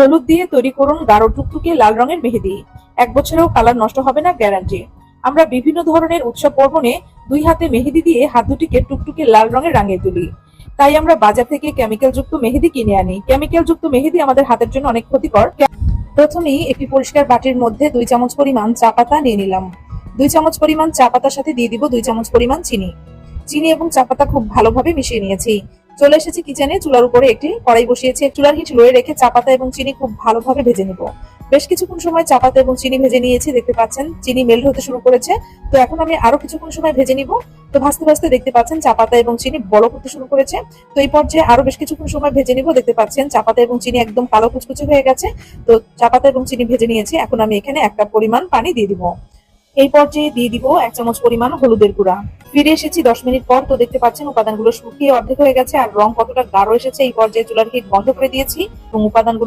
হলুদ দিয়ে তৈরি করুন গাঢ় টুকটুকে লাল রঙের মেহেদি। এক বছরেও কালার নষ্ট হবে না গ্যারান্টি। আমরা বিভিন্ন ধরনের উৎসব পর্বণে দুই হাতে মেহেদি দিয়ে হাত দুটিকে টুকটুকে লাল রঙে রাঙিয়ে তুলি। তাই আমরা বাজার থেকে কেমিক্যাল যুক্ত মেহেদি কিনে আনি। কেমিক্যাল যুক্ত মেহেদি আমাদের হাতের জন্য অনেক ক্ষতিকর। প্রথমেই একটি পরিষ্কার বাটির মধ্যে দুই চামচ পরিমাণ চা পাতা নিয়ে নিলাম। দুই চামচ পরিমাণ চা পাতার সাথে দিয়ে দিব দুই চামচ পরিমাণ চিনি। চিনি এবং চা পাতা খুব ভালোভাবে মিশিয়ে নিয়েছি। চলে এসেছি কিচেনে, চুলার উপরে একটি কড়াই বসিয়েছি। চুলার হিট লোয়ে রেখে চা পাতা এবং চিনি খুব ভালোভাবে ভেজে নিব। বেশ কিছুক্ষণ সময় চা পাতা এবং চিনি ভেজে নিয়েছি, দেখতে পাচ্ছেন চিনি মেল্ট হতে শুরু করেছে। তো এখন আমি আরও কিছুক্ষণ সময় ভেজে নিব। তো ভাজতে ভাজতে দেখতে পাচ্ছেন চা পাতা এবং চিনি বড় করতে শুরু করেছে। তো এই পর্যায়ে আরও বেশ কিছুক্ষণ সময় ভেজে নিব। দেখতে পাচ্ছেন চা পাতা এবং চিনি একদম কালো কুচকুচে হয়ে গেছে। তো চা পাতা এবং চিনি ভেজে নিয়েছি। এখন আমি এখানে একটা পরিমাণ পানি দিয়ে দিব। এই পর্যায়ে দিয়ে দিব এক চামচ পরিমাণ হলুদের গুঁড়া। ফিরে এসেছি দশ মিনিট পর তো দেখতে পাচ্ছেন উপাদানগুলো শুকিয়ে অর্ধেক হয়ে গেছে আর রং কতটা গাঢ় এসেছে এই পর্যায়ে চুলার কেক বন্ধ করে দিয়েছি এবং উপাদানগুলো